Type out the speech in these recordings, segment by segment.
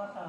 പോട്ടോ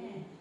Yeah.